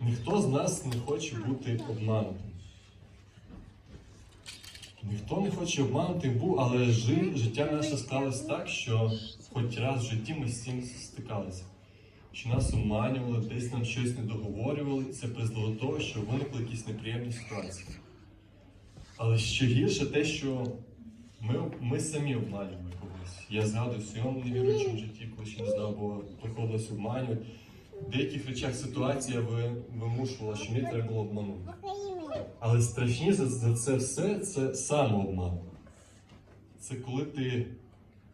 Ніхто з нас не хоче бути обманутим. Ніхто не хоче обманутим був, але жи- життя наше сталося так, що хоч раз в житті ми з цим стикалися. Що нас обманювали, десь нам щось не договорювали, це призвело до того, що виникли якісь неприємні ситуації. Але ще гірше те, що ми, ми самі обманюємо когось. Я згадую в своєму невіруючому житті, коли ще не знав, бо приходилось обманювати. В деяких речах ситуація вимушувала, що мені треба було обманути. Але страшніше за це все це самообман. Це коли ти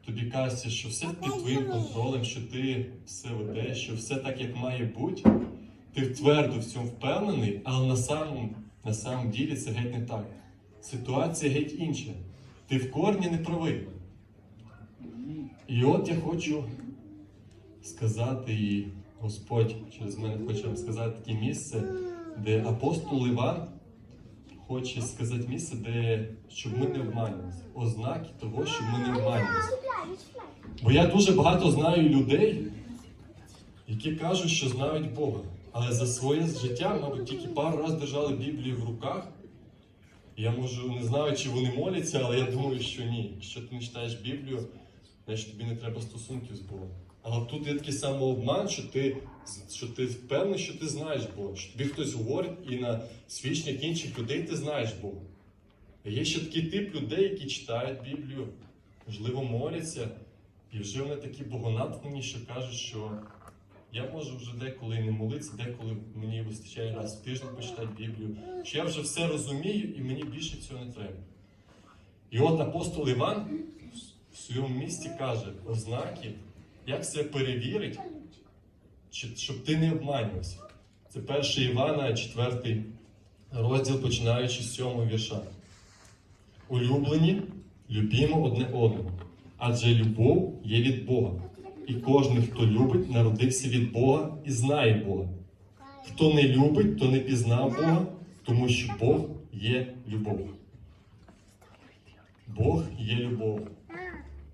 тобі кажеться, що все під твоїм контролем, що ти все ведеш, що все так, як має бути. Ти твердо в цьому впевнений, але на самому, на самому ділі це геть не так. Ситуація геть інша. Ти в корні не правий. І от я хочу сказати, і Господь через мене хоче вам сказати таке місце, де апостол Іван хоче сказати місце, де щоб ми не обманювалися. Ознаки того, щоб ми не обманювалися. Бо я дуже багато знаю людей, які кажуть, що знають Бога. Але за своє життя, мабуть, тільки пару разів держали Біблію в руках. Я можу не знаю, чи вони моляться, але я думаю, що ні. Якщо ти не читаєш Біблію, значить тобі не треба стосунків з Богом. Але тут є такий самообман, що ти, що ти впевнений, що ти знаєш Бога, що тобі хтось говорить, і на свідченнях інших людей ти знаєш Бога. Є ще такий тип людей, які читають Біблію, можливо, моляться, і вже вони такі богонатхнені, що кажуть, що я можу вже деколи не молитися, деколи мені вистачає раз в тиждень почитати Біблію, що я вже все розумію і мені більше цього не треба. І от апостол Іван в своєму місті каже ознаки, як себе перевірить, щоб ти не обманювався. Це 1 Івана, 4 розділ, починаючи з 7 вірша. Улюблені, любімо одне одного, адже любов є від Бога. І кожен, хто любить, народився від Бога і знає Бога. Хто не любить, то не пізнав Бога, тому що Бог є любов. Бог є любов.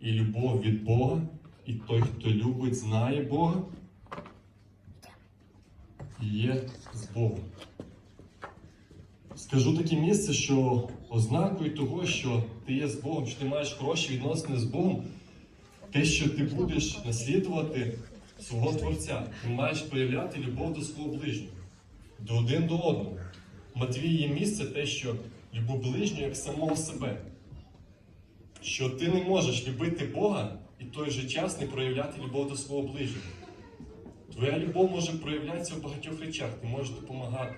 І любов від Бога, і той, хто любить, знає Бога, і є з Богом. Скажу таке місце, що ознакою того, що ти є з Богом, що ти маєш хороші відносини з Богом, те, що ти будеш наслідувати свого Творця, ти маєш проявляти любов до свого ближнього, до один до одного. В Матвії є місце те, що любов ближнього як самого себе. Що ти не можеш любити Бога і той же час не проявляти любов до свого ближнього. Твоя любов може проявлятися в багатьох речах, ти можеш допомагати.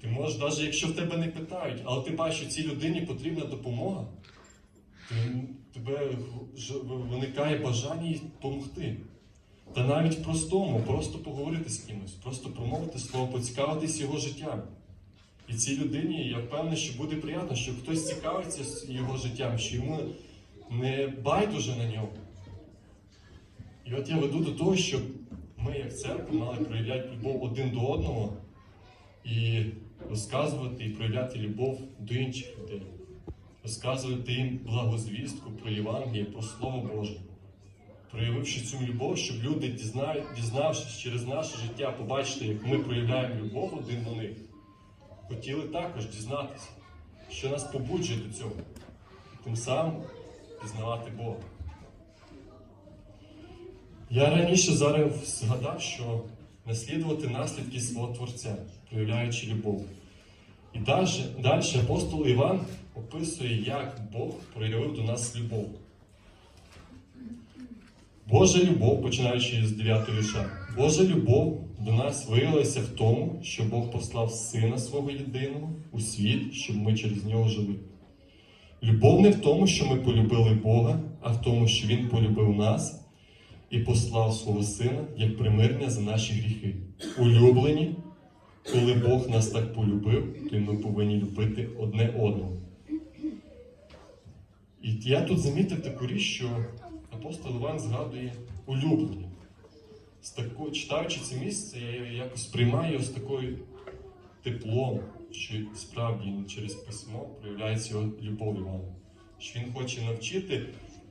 Ти можеш, навіть якщо в тебе не питають, але ти бачиш, що цій людині потрібна допомога, ти, тебе виникає бажання їй допомогти. Та навіть в простому, просто поговорити з кимось, просто промовити слово, поцікавитись його життям. І цій людині я впевнений, що буде приємно, що хтось цікавиться його життям, що йому не байдуже на нього. І от я веду до того, щоб ми, як церква, мали проявляти любов один до одного і розказувати і проявляти любов до інших людей, розказувати їм благозвістку про Євангеліє, про Слово Боже. Проявивши цю любов, щоб люди, дізнавшись через наше життя, побачити, як ми проявляємо любов один до них, хотіли також дізнатися, що нас побуджує до цього, тим самим пізнавати Бога. Я раніше зараз згадав, що наслідувати наслідки свого Творця, проявляючи любов. І далі, апостол Іван описує, як Бог проявив до нас любов. Божа любов, починаючи з 9 вірша, Божа любов до нас виявилася в тому, що Бог послав Сина свого єдиного у світ, щоб ми через нього жили. Любов не в тому, що ми полюбили Бога, а в тому, що Він полюбив нас і послав свого Сина як примирення за наші гріхи. Улюблені, коли Бог нас так полюбив, то ми повинні любити одне одного. І я тут замітив таку річ, що апостол Іван згадує улюблені. З тако, читаючи це місце, я якось сприймаю його з такою теплом, що справді через письмо проявляється його любов Івана. Що він хоче навчити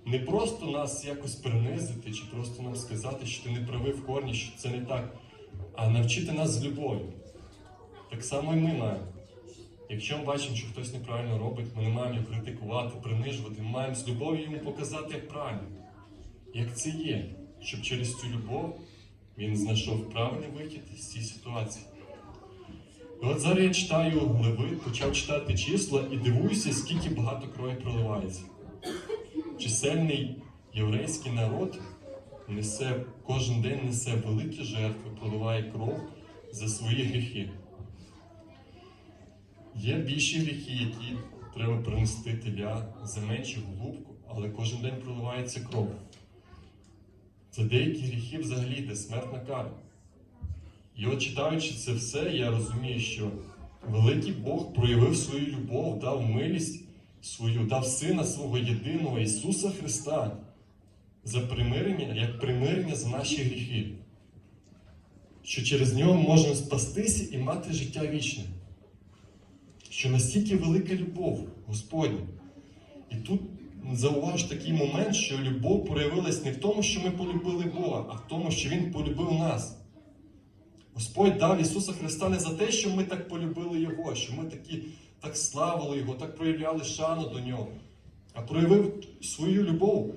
не просто нас якось принизити, чи просто нам сказати, що ти не правий в корні, що це не так, а навчити нас з любов'ю. Так само і ми маємо. Якщо ми бачимо, що хтось неправильно робить, ми не маємо його критикувати, принижувати, ми маємо з любов'ю йому показати, як правильно, як це є, щоб через цю любов він знайшов правильний вихід з цієї ситуації. І от зараз я читаю Левит, почав читати числа і дивуюся, скільки багато крові проливається. Чисельний єврейський народ несе кожен день несе великі жертви, проливає кров за свої гріхи. Є більші гріхи, які треба принести теля за меншу голубку, але кожен день проливається кров. За деякі гріхи взагалі йде смертна кара. І от читаючи це все, я розумію, що великий Бог проявив свою любов, дав милість свою, дав Сина свого єдиного Ісуса Христа за примирення, як примирення за наші гріхи. Що через нього можна спастися і мати життя вічне. Що настільки велика любов Господня. І тут зауваж такий момент, що любов проявилась не в тому, що ми полюбили Бога, а в тому, що Він полюбив нас. Господь дав Ісуса Христа не за те, що ми так полюбили Його, що ми такі, так славили Його, так проявляли шану до Нього, а проявив свою любов,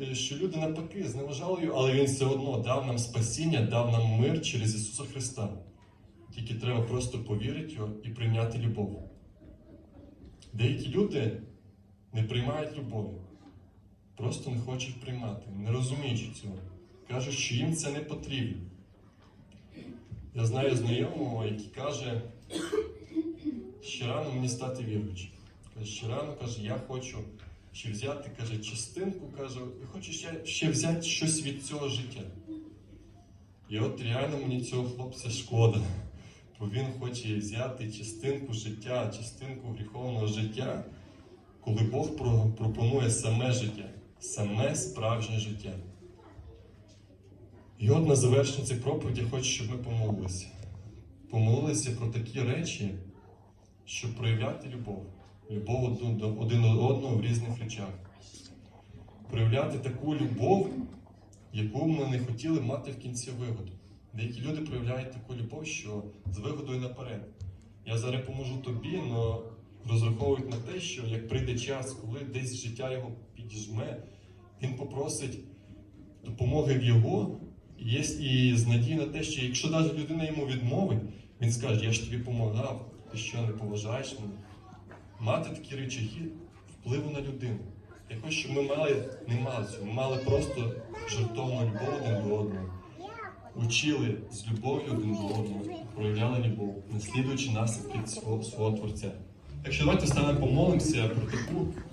е, що люди навпаки зневажали його, але Він все одно дав нам спасіння, дав нам мир через Ісуса Христа. Тільки треба просто повірити його і прийняти любов. Деякі люди не приймають любові, просто не хочуть приймати, не розуміючи цього. Кажуть, що їм це не потрібно. Я знаю знайомого, який каже, ще рано мені стати віруючим. Каже, ще рано каже, я хочу ще взяти, каже, частинку, каже, я хочу ще, ще взяти щось від цього життя. І от реально мені цього хлопця шкода. Бо він хоче взяти частинку життя, частинку гріховного життя, коли Бог пропонує саме життя, саме справжнє життя. І от на завершення цієї проповіді хочу, щоб ми помолилися. Помолилися про такі речі, щоб проявляти любов. Любов один до, одного в різних речах. Проявляти таку любов, яку ми не хотіли мати в кінці вигоду. Деякі люди проявляють таку любов, що з вигодою наперед. Я зараз поможу тобі, але розраховують на те, що як прийде час, коли десь життя його підіжме, він попросить допомоги в його, є і з надії на те, що якщо навіть людина йому відмовить, він скаже, я ж тобі допомагав, ти що не поважаєш мене. Мати такі речахи впливу на людину. Я хочу, щоб ми мали, не мали цього, ми мали просто жертовну любов один до одного. Учили з любов'ю один до одного, проявляли любов, наслідуючи наслідки свого, свого Творця. Так що давайте станемо помолимося про таку